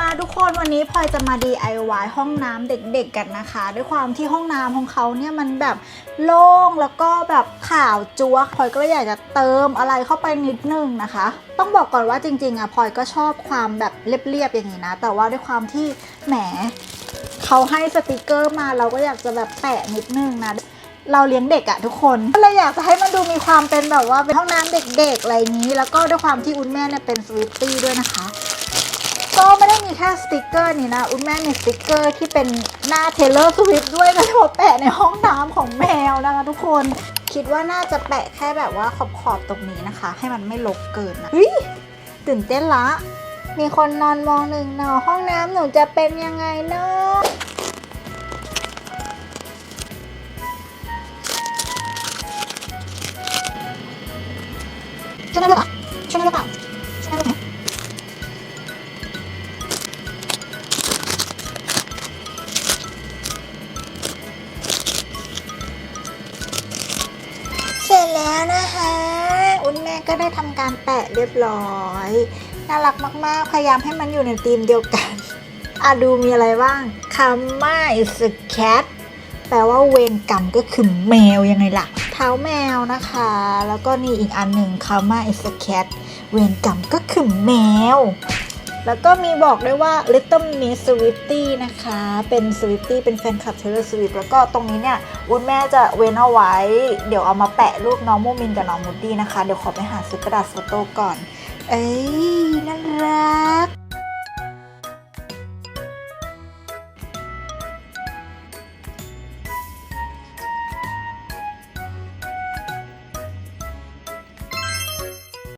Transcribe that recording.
มาทุกคนวันนี้พลอยจะมา DIY ห้องน้ำเด็กๆกันนะคะ ด้วยความที่ห้องน้ำของเขาเนี่ยมันแบบโล่งแล้วก็แบบขาวจั๊วพลอยก็เลยอยากจะเติมอะไรเข้าไปนิดนึงนะคะ ต้องบอกก่อนว่าจริงๆอะพลอยก็ชอบความแบบเรียบๆอย่างนี้นะ แต่ว่าด้วยความที่แหมเขาให้สติกเกอร์มาเราก็อยากจะแบบแปะนิดนึงนะเราเลี้ยงเด็กอะทุกคนก็เลยอยากจะให้มันดูมีความเป็นแบบว่าเป็นห้องน้ำเด็กๆอะไรนี้ แล้วก็ด้วยความที่อุ้นแม่เนี่ยเป็นสวิตตี้ด้วยนะคะ ก็ไม่ได้มีแค่สติกเกอร์นี่นะ อุ้นแม่มีสติกเกอร์ที่เป็นหน้าเทเลอร์สวิฟด้วยนะที่มาแปะในห้องน้ำของแมวนะคะทุกคน คิดว่าน่าจะแปะแค่แบบว่าขอบๆตรงนี้นะคะ ให้มันไม่รกเกินนะเฮ้ยตื่นเต้นละ มีคนนอนมองหนึ่งเนาะห้องน้ำหนูจะเป็นยังไงเนาะช่วยได้หรือเปล่าช่วยได้หรือเปล่า เสร็จแล้วนะคะ อุ้นแม่ก็ได้ทำการแปะเรียบร้อย น่ารักมากๆ พยายามให้มันอยู่ในธีมเดียวกันอะดูมีอะไรบ้างคำว่า is a cat แปลว่าเวรกรรมก็คือแมวยังไงล่ะ เท้าแมวนะคะ แล้วก็นี่อีกอันหนึ่งคำว่า is a cat เวรกรรมก็คือแมว แล้วก็มีบอกด้วยว่า Little Miss Sweetie นะคะ เป็น Sweetie เป็นแฟนคลับ Taylor Swift แล้วก็ตรงนี้เนี่ยวุ้นแม่จะเว้นเอาไว้ เดี๋ยวเอามาแปะรูปน้องมูมินกับน้องมูดดี้นะคะ เดี๋ยวขอไปหาซื้อกระดาษโฟโต้ก่อน เอ้ยน่ารัก